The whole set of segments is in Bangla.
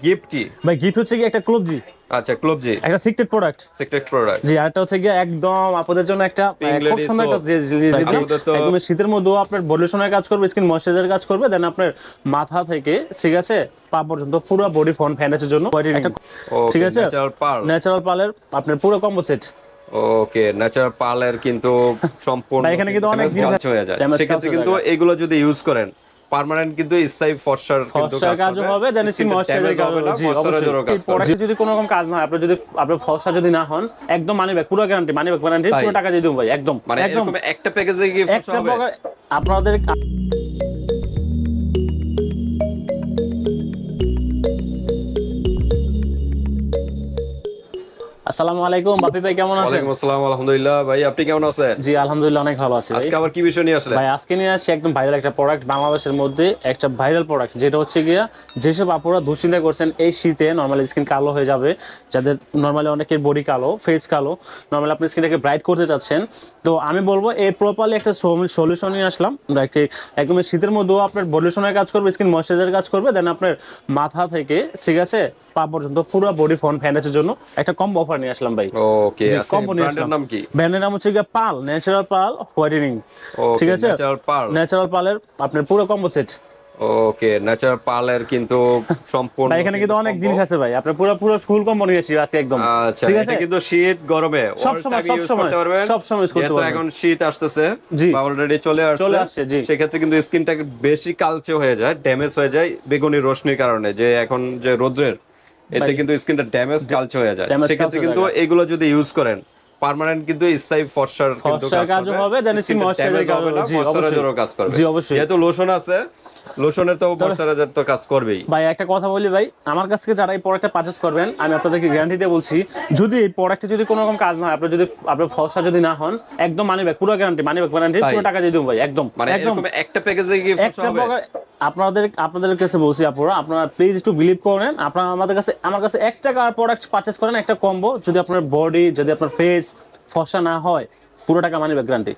গিফট কি? ভাই গিফট হচ্ছে কি একটা ক্লোব জি আচ্ছা ক্লোব জি একটা সিক্রেট প্রোডাক্ট সিক্রেট প্রোডাক্ট জি আরেকটা হচ্ছে গিয়ে একদম আপনাদের জন্য একটা খুব সুন্দর একটা একদম শীতের মধ্যেও আপনার বলিউশনের কাজ করবে স্কিন ময়শ্চারাইজার কাজ করবে দেন আপনার মাথা থেকে ঠিক আছে পা পর্যন্ত পুরো বডি ফোন ফ্যানেজের জন্য ঠিক আছে? ন্যাচারাল পার্ল ন্যাচারাল পালের আপনার পুরো কম্বো সেট ওকে ন্যাচারাল পার্লের কিন্তু সম্পূর্ণ এখানে কিন্তু অনেক হয়ে যায়। সেক্ষেত্রে কিন্তু এগুলো যদি ইউজ করেন পার্মানেন্ট কিন্তু স্থায়ী ফর্সার ফর্সার কাজ কাজও হবে। দেন স্কিন ময়শ্চারাইজার হবে জি অবশ্যই। কাজ এই যদি কোনো রকম কাজ না হয় আপনার যদি আপনার ফর্সা যদি না হন একদম মানি ব্যাক পুরো গ্যারান্টি মানি ব্যাক গ্যারান্টি পুরো টাকা দিয়ে দেব ভাই একদম মানে একদম। একটা প্যাকেজে কি ফর্সা হবে। আপনাদের আসসালামু আলাইকুম। বাপি ভাই কেমন আছেন? ওয়ালাইকুম আসসালাম আলহামদুলিল্লাহ। ভাই আপনি কেমন আছেন? জি আলহামদুলিল্লাহ অনেক ভালো আছি আজকে আবার কি বিষয় নিয়ে আসলেন? ভাই আজকে নিয়ে আসছি একদম ভাইরাল একটা প্রোডাক্ট বাংলাদেশের মধ্যে একটা ভাইরাল প্রোডাক্ট যেটা হচ্ছে গিয়া যেসব আপুরা দুশ্চিন্তা করছেন এই শীতে নর্মালি স্কিন কালো হয়ে যাবে। যাদের নর্মালি অনেকের বডি কালো ফেস কালো নর্মালি আপনি স্কিনটাকে ব্রাইট করতে চাচ্ছেন। তো আমি বলব এই প্রপারলি একটা সলিউশন নিয়ে আসলাম। একদম শীতের মধ্যেও আপনার বলিউশনের কাজ করবে স্কিন ময়শ্চারাইজার কাজ করবে দেন আপনার মাথা থেকে ঠিক আছে পা পর্যন্ত পুরো বডি ফোন ফ্যানেজের জন্য একটা কম অফার নিয়ে আসলাম ভাই। ওকে ব্র্যান্ডের। নাম কি? ব্র্যান্ডের নাম হচ্ছে পাল ন্যাচারাল পাল হোয়াইটেনিং ঠিক আছে? natural pearl। ন্যাচারাল পালের আপনার পুরো কম্বো সেট ওকে ন্যাচারাল পার্লের কিন্তু সম্পূর্ণ ভাই এখানে কিন্তু অনেক জিনিস আছে ভাই। আপনার পুরো পুরো ফুল আছে একদম। আচ্ছা ঠিক আছে? কিন্তু শীত গরমে। সব সময়, সব সময়, সব সময় use করতে পারবেন। এখন শীত আসতেছে বা অলরেডি চলে আসছে চলে আসছে, জি। সেক্ষেত্রে কিন্তু স্কিনটা বেশি কালচে হয়ে যায় ড্যামেজ হয়ে যায় বেগুনি রশ্মির কারণে। যে এখন যে রোদ্রের এতে কিন্তু স্কিনটা ড্যামেজ কালচে হয়ে যায় সেক্ষেত্রে কিন্তু এগুলো যদি ইউজ করেন পার্মানেন্ট কিন্তু স্থায়ী ফর্সার কিন্তু কাজ হবে, দেন অবশ্যই। কাজ করবে জি, অবশ্যই। যেহেতু লোশন আছে লোশনের তো ময়শ্চারাইজার তো কাজ করবেই। ভাই একটা কথা বলি ভাই আমার কাছ থেকে যারা এই প্রোডাক্টটা পারচেস করবেন আমি আপনাদেরকে গ্যারান্টি দিয়ে বলছি যদি এই প্রোডাক্টে যদি কোনো রকম কাজ না হয় আপনার যদি আপনার ফসা যদি না হন একদম মানি ব্যাক পুরো গ্যারান্টি মানি ব্যাক গ্যারান্টি পুরো টাকা দিয়ে দেবো ভাই একদম মানে একদম। একটা প্যাকেজে কি একটা আপনাদের আপনাদের কাছে বলছি আপনারা আপনারা প্লিজ একটু বিলিভ করেন আপনারা আমাদের কাছে আমার কাছে এক টাকা প্রোডাক্ট পারচেস করেন একটা কম্বো যদি আপনার বডি যদি আপনার ফেস ফসা না হয় পুরো টাকা money back guarantee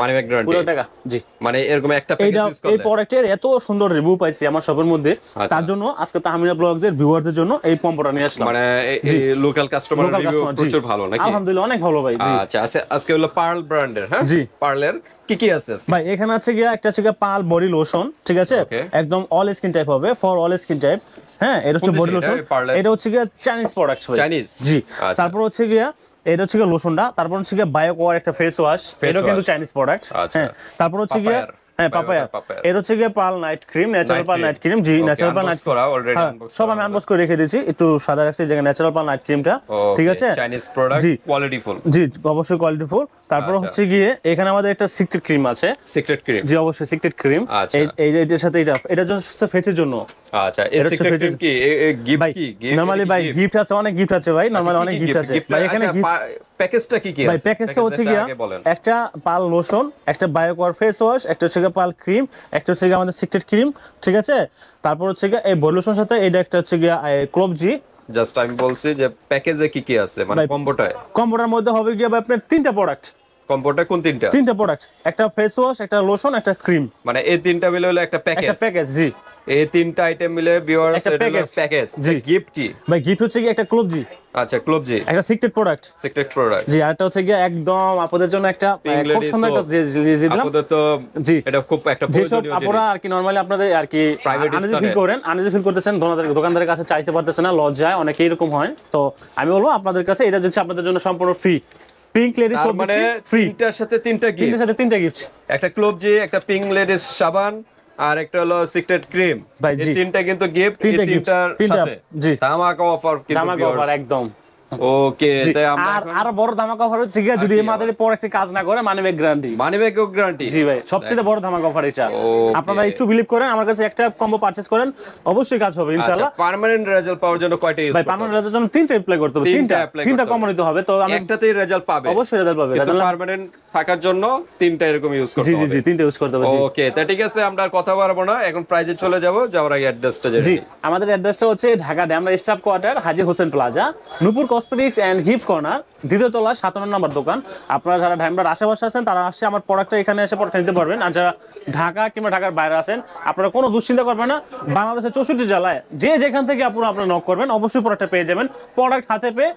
money back guarantee পুরো টাকা জি। মানে এরকম একটা প্যাকেজ এই প্রোডাক্টের এত সুন্দর রিভিউ পাইছি আমার শপের মধ্যে। আচ্ছা। তার জন্য আজকে তাহমিনা ব্লগদের ভিউয়ারদের জন্য এই কম্বোটা নিয়ে আসলাম। মানে লোকাল কাস্টমার রিভিউ প্রচুর ভালো নাকি? আলহামদুলিল্লাহ অনেক ভালো ভাই আচ্ছা আচ্ছা আজকে হলো পার্ল ব্র্যান্ডের হ্যাঁ? জি। পার্লের কি কি আছে ভাই এখানে আছে গিয়া একটা আছে গিয়া পাল বডি লোশন ঠিক আছে? একদম অল স্কিন টাইপ হবে ফর অল স্কিন টাইপ হ্যাঁ? এটা হচ্ছে বডি লোশন এটা? হচ্ছে গিয়া চাইনিজ প্রোডাক্ট Chinese? জি। আচ্ছা। তারপর হচ্ছে গিয়া এটা হচ্ছে লোশনটা তারপর হচ্ছে বায়োকোয়ার বায়ো কোয়ার একটা ফেস ওয়াশ এটা কিন্তু চাইনিজ প্রোডাক্ট আচ্ছা। হ্যাঁ তারপর হচ্ছে গিয়া। হ্যাঁ পাপায়া। এটা হচ্ছে গিয়া পাল নাইট ক্রিম ন্যাচারাল পাল নাইট ক্রিম জি ন্যাচারাল পাল নাইট করা, হ্যাঁ সব আমি আনবক্স করে রেখে দিয়েছি একটু সাদা রাখছি যেখানে ন্যাচারাল পাল নাইট ক্রিমটা ঠিক আছে? চাইনিজ প্রোডাক্ট জি। অবশ্যই কোয়ালিটি ফুল তারপর আচ্ছা। হচ্ছে গিয়ে এখানে আমাদের একটা সিক্রেট ক্রিম আছে। সিক্রেট ক্রিম জি অবশ্যই সিক্রেট ক্রিম আচ্ছা। এই এই এটার সাথে এটা এটার জন্য ফেসের জন্য। আচ্ছা এই সিক্রেট ক্রিম কি? গিফট কি? নরমালি ভাই গিফট আছে অনেক গিফট আছে ভাই নরমালি আচ্ছা, অনেক গিফট আছে। ভাই এখানে প্যাকেজটা কি কি ভাই প্যাকেজটা হচ্ছে বলেন। একটা পাল লোশন একটা বায়োকোয়ার ফেস ওয়াশ একটা হচ্ছে পাল ক্রিম একটা হচ্ছে আমাদের সিক্রেট ক্রিম ঠিক আছে? তারপর হচ্ছে এই বডি লোশনের সাথে এটা একটা হচ্ছে গিয়া ক্লোব জি। জাস্ট আমি বলছি যে প্যাকেজে কি কি আছে? মানে কম্বোটায়? কম্বোটার মধ্যে হবে গিয়া আপনার তিনটা প্রোডাক্ট কম্বোটা কোন তিনটা? তিনটা প্রোডাক্ট একটা ফেস ওয়াশ একটা লোশন একটা ক্রিম মানে এই তিনটা মিলে হলো একটা একটা প্যাকেজ প্যাকেজ জি। এই তিনটা আইটেম মিলে ভিউয়ার্স প্যাকেজ জি। গিফট কি? ভাই গিফট হচ্ছে গিয়ে একটা ক্লোব জি। আচ্ছা ক্লোব জি। একটা সিক্রেট প্রোডাক্ট সিক্রেট প্রোডাক্ট জি আরেকটা হচ্ছে গিয়ে একদম আপনাদের জন্য একটা খুব সুন্দর একটা দিলাম। আপনাদের তো জি। এটা খুব একটা যেসব আপনারা আর কি নরমালি আপনাদের আর কি আনইজি ফিল করেন আনইজি ফিল করতেছেন দোকানদার দোকানদারের কাছে চাইতে পারতেছে না লজ্জায় অনেকেই এরকম হয়। তো আমি বলব আপনাদের কাছে এটা হচ্ছে আপনাদের জন্য সম্পূর্ণ ফ্রি পিঙ্ক লেডি তার মানে ফ্রি তিনটার সাথে তিনটা গিফট তিনটার সাথে তিনটা গিফট একটা ক্লোব জি একটা পিঙ্ক লেডিস সাবান আর একটা হলো সিক্রেট ক্রিম ভাই, এই তিনটা কিন্তু গিফট এই তিনটা তিনটার সাথে। জি। ধামাকা অফার কিন্তু ধামাকা অফার একদম। ওকে তাই আমরা আর বড় ধামাকা অফার হচ্ছে যদি এই পর একটা কাজ না করে মানে গ্যারান্টি মানি ব্যাগ গ্যারান্টি জি ভাই সবচেয়ে বড় ধামাকা অফার এটা। আপনারা একটু বিলিভ করেন আমার কাছে একটা কম্বো পারচেজ করেন অবশ্যই কাজ হবে আচ্ছা ইনশাআল্লাহ। পার্মানেন্ট রেজাল্ট পাওয়ার জন্য কয়টা ইউজ ভাই পার্মানেন্ট রেজাল্টের জন্য তিনটা অ্যাপ্লাই করতে হবে তিনটা তিনটা। কম্বো নিতে হবে তো আমি একটাতেই রেজাল্ট পাবে। অবশ্যই রেজাল্ট পাবে কিন্তু পার্মানেন্ট থাকার জন্য তিনটা এরকম ইউজ জি করতে জি হবে। জি তিনটা ইউজ করতে হবে ওকে তা ঠিক আছে আমরা কথা বাড়াবো না। এখন প্রাইজে চলে যাব যাওয়ার আগে অ্যাড্রেসটা জেনে জি আমাদের অ্যাড্রেসটা হচ্ছে Dhaka Demra staff quarter Haji Hossain plaza Nupur cosmetics and gift corner দ্বিতীয় তলা সাতান্ন নম্বর দোকান। আপনারা যারা ঢাকার আশেপাশে আছেন তারা আসছে আমার প্রোডাক্টটা এখানে এসে প্রোডাক্ট নিতে পারবেন। আর যারা ঢাকা কিংবা ঢাকার বাইরে আছেন আপনারা কোনো দুশ্চিন্তা করবেন না। বাংলাদেশের চৌষট্টি জেলায় যে যেখান থেকে আপনারা আপনারা নক করবেন অবশ্যই প্রোডাক্টটা পেয়ে যাবেন। প্রোডাক্ট হাতে পেয়ে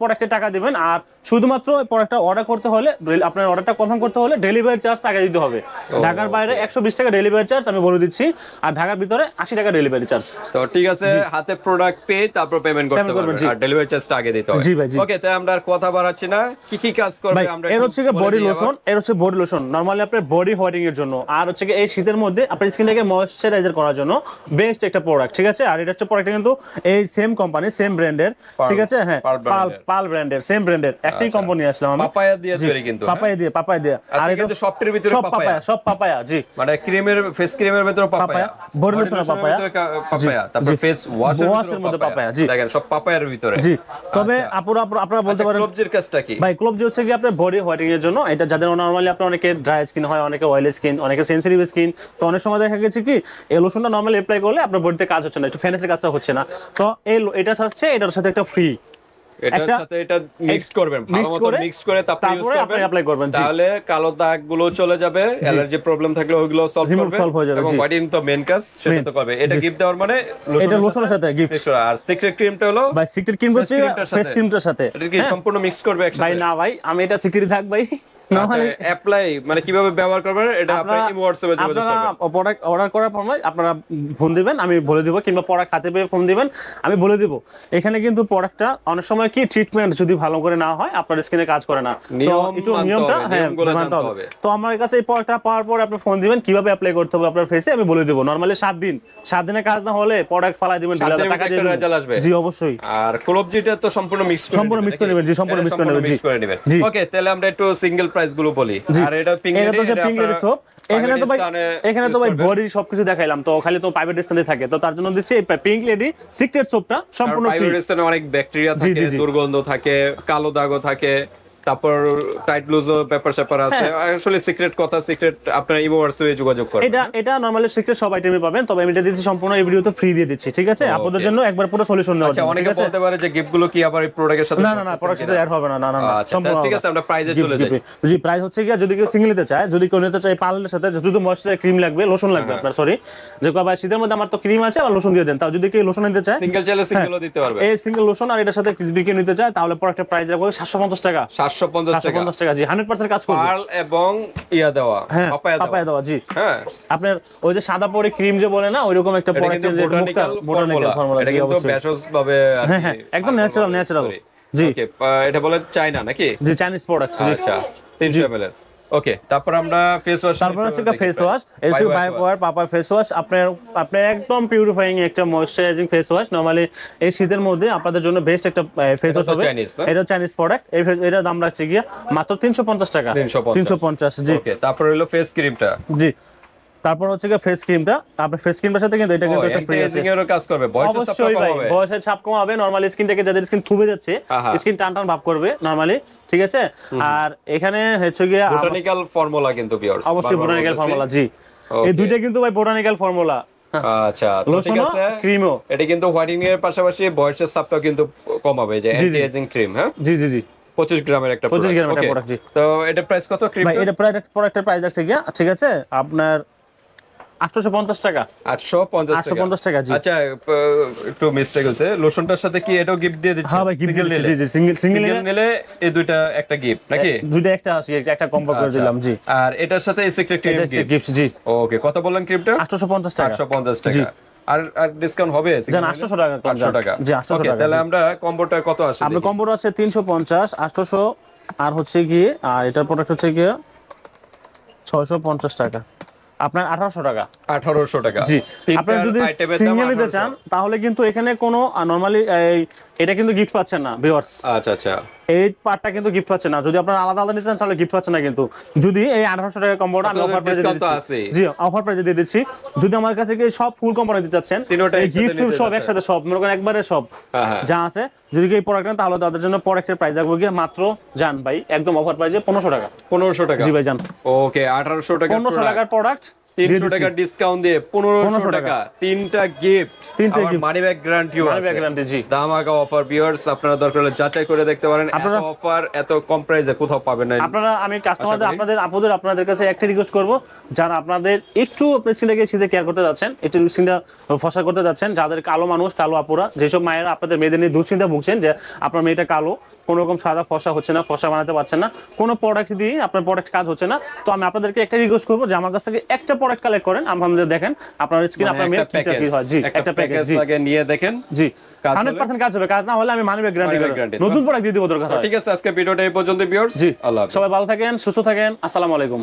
প্রোডাক্টের টাকা দিবেন। আর শুধুমাত্র প্রোডাক্টটা অর্ডার করতে হলে আপনার অর্ডারটা কনফার্ম করতে হলে ডেলিভারি চার্জ টাকা দিতে হবে। ঢাকার বাইরে একশো বিশ টাকা ডেলিভারি চার্জ আমি বলে দিচ্ছি। আর ঢাকার ভিতরে আশি টাকা ডেলিভারি চার্জ তো ঠিক আছে হাতে প্রোডাক্ট পেয়ে তারপর পেমেন্ট করতে পারবেন। আর ডেলিভারি চার্জটা আগে দিতে হবে জি ভাই, ওকে তাই আমরা আর কথা বাড়াচ্ছি না। কি কি কাজ করবে আমরা এর হচ্ছে বডি লোশন এর হচ্ছে বডি লোশন নরমালি আপনার বডি হোয়াইটিং এর জন্য। আর হচ্ছে এই শীতের মধ্যে আপনার স্কিনটাকে ময়শ্চারাইজার করার জন্য বেস্ট একটা প্রোডাক্ট ঠিক আছে? আর এটা হচ্ছে প্রোডাক্টটা কিন্তু এই সেম কোম্পানি সেম ব্র্যান্ডের ঠিক আছে? হ্যাঁ পাল পাল ব্র্যান্ডের সেম ব্র্যান্ডের একটাই আচ্ছা। কোম্পানি আসলাম আমি। পাপায়া দিয়ে তৈরি কিন্তু হ্যাঁ? পাপায়া দিয়ে পাপায়া দিয়ে। আজকে কিন্তু সবটির ভিতরে সব পাপায়া। সব পাপায়া জি। মানে ক্রিমের ফেস ক্রিমের ভিতরে পাপায়া। lotion-এ lotion-এর পাপায়া। পাপায়া। তারপর ফেস ওয়াশের মধ্যে পাপায়া, জি। দেখেন সব পাপায়ার ভিতরে। জি। তবে আপনারা আপুরা আপুরা- আপনারা বলতে আচ্ছা পারেন ক্লোবজির কাজটা কি? ভাই ক্লোবজি হচ্ছে কি আপনার বডি হোয়াইটিং এর জন্য। এটা যাদের নরমালি আপনার অনেকে ড্রাই স্কিন হয় অনেকে অয়েলি স্কিন অনেকে সেনসিটিভ স্কিন তো অনেক সময় দেখা গেছে কি এই লোশনটা নরমালি অ্যাপ্লাই করলে আপনার বডিতে কাজ হচ্ছে না একটু ফেনেসের কাজটা হচ্ছে না। তো এই এটা হচ্ছে এটার সাথে একটা ফ্রি এটার সাথে এটা মিক্সড করবেন ভালো mixed মতো করে মিক্স করে তারপর ইউজ করবেন। apply করবেন, তাহলে কালো দাগগুলো চলে যাবে অ্যালার্জি প্রবলেম থাকলে ওইগুলো সলভ করবে solve হয়ে যাবে, এবং জি। তো মেন কাজ সেটা তো করবে। এটা গিফট দেওয়ার মানে এটা লোশনের সাথে gift। আর সিক্রেট ক্রিমটা হলো ভাই সিক্রেট ক্রিম হচ্ছে ফেস ক্রিমটার সাথে। এটা কি হ্যাঁ? সম্পূর্ণ মিক্স করবে ভাই না ভাই আমি এটা সিক্রেট থাক ভাই। অ্যাপ্লাই মানে কীভাবে ব্যবহার করবেন এটা আপনারা হোয়াটসঅ্যাপে যোগাযোগ করবেন। প্রোডাক্ট অর্ডার করার পর আপনারা ফোন দিবেন আমি বলে দিব কিংবা প্রোডাক্ট হাতে পেয়ে ফোন দিবেন আমি বলে দিব। এখানে কিন্তু প্রোডাক্টটা অনেক সময় কি ট্রিটমেন্ট যদি ভালো করে না হয় আপনার স্কিনে কাজ করে না। একটু নিয়মটা হ্যাঁ মানতে হবে। হবে। তো আমার কাছে এই প্রোডাক্টটা পাওয়ার পর আপনি ফোন দিবেন কীভাবে অ্যাপ্লাই করতে হবে আপনার ফেসে আমি বলে দিব। নরমালি সাত দিন। সাত দিনে কাজ না হলে প্রোডাক্ট ফালাই দিবেন ঢিলা টাকা দিয়ে আসবে। জি অবশ্যই। আর ক্লোবজিটা তো সম্পূর্ণ মিক্স করে সম্পূর্ণ নেবেন mix করে? নেবেন, জি, সম্পূর্ণ এটা করে নেবেন, করে নেবেন। জি। ওকে তাহলে আমরা একটু সিঙ্গেল প্রাইসগুলো বলি। আর এটা এটা সোপ এখানে তো ভাই এখানে তো ভাই বডি সবকিছু দেখাইলাম তো খালি তো প্রাইভেট স্থানে থাকে। তো তার জন্য দিছি পিঙ্ক লেডি সিক্রেট সোপটা সম্পূর্ণ ফ্রি প্রাইভেট অনেক ব্যাকটেরিয়া থাকে। দুর্গন্ধ থাকে কালো দাগও থাকে। তারপর টাইট ব্লুজও ব্যাপার স্যাপার আছে। হ্যাঁ। আসলে সিক্রেট কথা সিক্রেট আপনার ইমো হোয়াটসঅ্যাপে যোগাযোগ করবেন। এটা এটা নরমালি সিক্রেট সব আইটেমে পাবেন তবে আমি এটা দিচ্ছি সম্পূর্ণ এই ভিডিওতে ফ্রি দিয়ে দিচ্ছি ঠিক আছে? আপনাদের জন্য একবার পুরো সলিউশন দেওয়া আচ্ছা অনেকে বলতে পারে যে গিফটগুলো কি আবার এই প্রোডাক্টের সাথে না না না সবকিছু প্রোডাক্ট সাথে অ্যাড হবে না না না না আচ্ছা, সম্পূর্ণ ঠিক আছে, আমরা price-এ চলে যাই। জি প্রাইস হচ্ছে কি যদি কেউ সিঙ্গেল নিতে চায় যদি কেউ নিতে চায় পার্লের সাথে শুধু ময়শ্চারাইজার ক্রিম লাগবে লোশন লাগবে হ্যাঁ। আপনার সরি যে কয় ভাই শীতের মধ্যে আমার তো ক্রিম আছে আর লোশন দিয়ে দেন। তাও যদি কেউ লোশন নিতে চায় সিঙ্গেল চাইলে সিঙ্গেলও দিতে পারবে। এই সিঙ্গেল লোশন আর এটার সাথে যদি কেউ নিতে চায় তাহলে প্রোডাক্টের প্রাইস রাখব সাতশো পঞ্চাশ টাকা। 750 টাকা। পঞ্চাশ টাকা জি হান্ড্রেড পার্সেন্ট কাজ করবে। পার্ল এবং ইয়া দেওয়া হ্যাঁ পাপায়া দেওয়া। জি। হ্যাঁ। আপনার ওই যে সাদা পরে ক্রিম যে বলে না ওইরকম একটা এটা যে বোটানিক্যাল ফর্মুলা ফর্মুলা এটা কিন্তু অবশ্যই। ভাবে হ্যাঁ, একদম ন্যাচারাল ন্যাচারাল জি। আহ, এটা বলে চায়না নাকি? যে চাইনিজ প্রোডাক্ট আচ্ছা 300 ml এর। ওকে তারপর আমরা ফেস ওয়াশ তারপর হচ্ছে ফেস ওয়াশ এসু বাই পাওয়ার পাপার ফেস ওয়াশ আপনার আপনার একদম পিউরিফাইং একটা ময়শ্চারাইজিং ফেস ওয়াশ নরমালি এই শীতের মধ্যে আপনাদের জন্য বেস্ট একটা ফেস ওয়াশ হবে। এটা চাইনিজ প্রোডাক্ট এই এটা দাম রাখছে গিয়া মাত্র 350 টাকা। 350 350 জি। ওকে তারপর হলো ফেস ক্রিমটা জি। তারপর হচ্ছে গিয়ে ফেস ক্রিমটা আপনার ফেস ক্রিমটার সাথে কিন্তু এটা কিন্তু একটা ফ্রি আছে এরও কাজ করবে বয়সের অবশ্যই হবে বয়সের ছাপ কমাবে নরমালি স্কিন থেকে যাদের স্কিন থুবে যাচ্ছে স্কিন টান টান ভাব করবে নরমালি ঠিক আছে? আর এখানে হচ্ছে গিয়ে বোটানিক্যাল ফর্মুলা কিন্তু পিওর অবশ্যই বোটানিক্যাল ফর্মুলা জি। এই দুইটা কিন্তু ভাই বোটানিক্যাল ফর্মুলা আচ্ছা তো ঠিক আছে। ক্রিমও এটা কিন্তু হোয়াইটিং এর পাশাপাশি বয়সের সাপটাও কিন্তু কমাবে যে অ্যান্টি এজিং ক্রিম হ্যাঁ? জি জি জি। 25 গ্রামের একটা 25 গ্রামের একটা Okay. জি। তো এটা প্রাইস কত ক্রিম ভাই এটা প্রোডাক্ট প্রোডাক্টের প্রাইস আছে গিয়া ঠিক আছে? আপনার 850 টাকা। 850 টাকা। 850 টাকা, জি। আচ্ছা একটু মিস্টেক হয়েছে লোশনটার সাথে কি এটাও গিফট দিয়ে দিচ্ছে? হ্যাঁ ভাই গিফট Single জি জি সিঙ্গেল সিঙ্গেল সিঙ্গেল নিলে এই দুইটা একটা গিফট নাকি? দুইটা একটা আছে একটা কম্বো করে আচ্ছা। দিলাম জি। আর এটার সাথে এই সিক্রেট গিফট জি। ওকে কত বললেন ক্রিমটা 850 টাকা। 850 জি। টাকা আর আর ডিসকাউন্ট হবে জান, 800 টাকা কম, 800 টাকা। জি, 800 টাকা, তাহলে আমরা কম্বোটা কত আসে আপনার কম্বো আছে 350 800 আর হচ্ছে গিয়ে আর এটার প্রোডাক্ট হচ্ছে গিয়ে 650 টাকা। আপনার 1800 টাকা। 1800 টাকা। জি। আপনারা যদি সিঙ্গেল নিতে চান তাহলে কিন্তু এখানে কোনো নরমালি এটা কিন্তু গিফট পাচ্ছেন না ভিউয়ার্স আচ্ছা আচ্ছা। এই পার্টটা কিন্তু গিফট না। যদি আপনারা আলাদা আলাদা নিতে চান তাহলে গিফট না কিন্তু। যদি এই আঠারোশো টাকা কম্বোটা আমি অফার discount দিচ্ছি। জি অফার প্রাইসে দিয়ে দিচ্ছি। যদি আমার কাছে কি সব ফুল কোম্পানি দিতে চাচ্ছেন এই গিফট সব একসাথে সব মনে করেন একবারে সব। হ্যাঁ, হ্যাঁ। যা আছে যদি কি এই প্রোডাক্ট নেন তাহলে তাদের জন্য প্রোডাক্টের প্রাইস রাখব গিয়ে মাত্র জান ভাই একদম অফার প্রাইসে পনেরোশো টাকা। 1500 টাকা? জি ভাই জান। ওকে 1800 টাকা পনেরোশো টাকার প্রোডাক্ট দিয়ে তিনশো দিচ্ছি। টাকা ডিসকাউন্ট দিয়ে পনেরোশো 1500 টাকা তিনটা গিফট তিনটা। মানি গ্যারান্টিও আছে guarantee, জি। দামাকা অফার ভিউয়ার্স আপনারা দরকার হলে যাচাই করে দেখতে পারেন এত অফার এত কম প্রাইসে কোথাও পাবেন না আপনারা আমি কাস্টমারদের। আপনাদের আপনাদের আপনাদের কাছে একটা রিকোয়েস্ট করব যারা আপনাদের একটু আপনি স্কিনটাকে শীতে কেয়ার করতে যাচ্ছেন একটু স্কিনটা ফসা করতে যাচ্ছেন যাদের কালো মানুষ কালো আপুরা যেসব মায়েরা আপনাদের মেয়েদের নিয়ে দুশ্চিন্তা ভুগছেন যে আপনার মেয়েটা কালো কোনো রকম সাদা ফসা হচ্ছে না ফসা বানাতে পারছেন না। কোনো প্রোডাক্ট দিয়ে আপনার প্রোডাক্ট কাজ হচ্ছে না। তো আমি আপনাদেরকে একটা রিকোয়েস্ট করব যে আমার কাছ থেকে একটা প্রোডাক্ট কালেক্ট করেন। আমাদের দেখেন আপনার স্কিন মানে আপনার মেয়ে একটা কি হয় জি প্যাকেজ একটা প্যাকেজ আগে নিয়ে দেখেন। জি কাজ হান্ড্রেড হলে? পার্সেন্ট কাজ হবে। কাজ না হলে আমি মানি ব্যাগ গ্যারান্টি নতুন প্রোডাক্ট দিয়ে দিব দরকার ঠিক আছে আজকে ভিডিওটা এই পর্যন্ত ভিউয়ার্স জি আল্লাহ সবাই ভালো থাকেন সুস্থ থাকেন। আসসালামু আলাইকুম।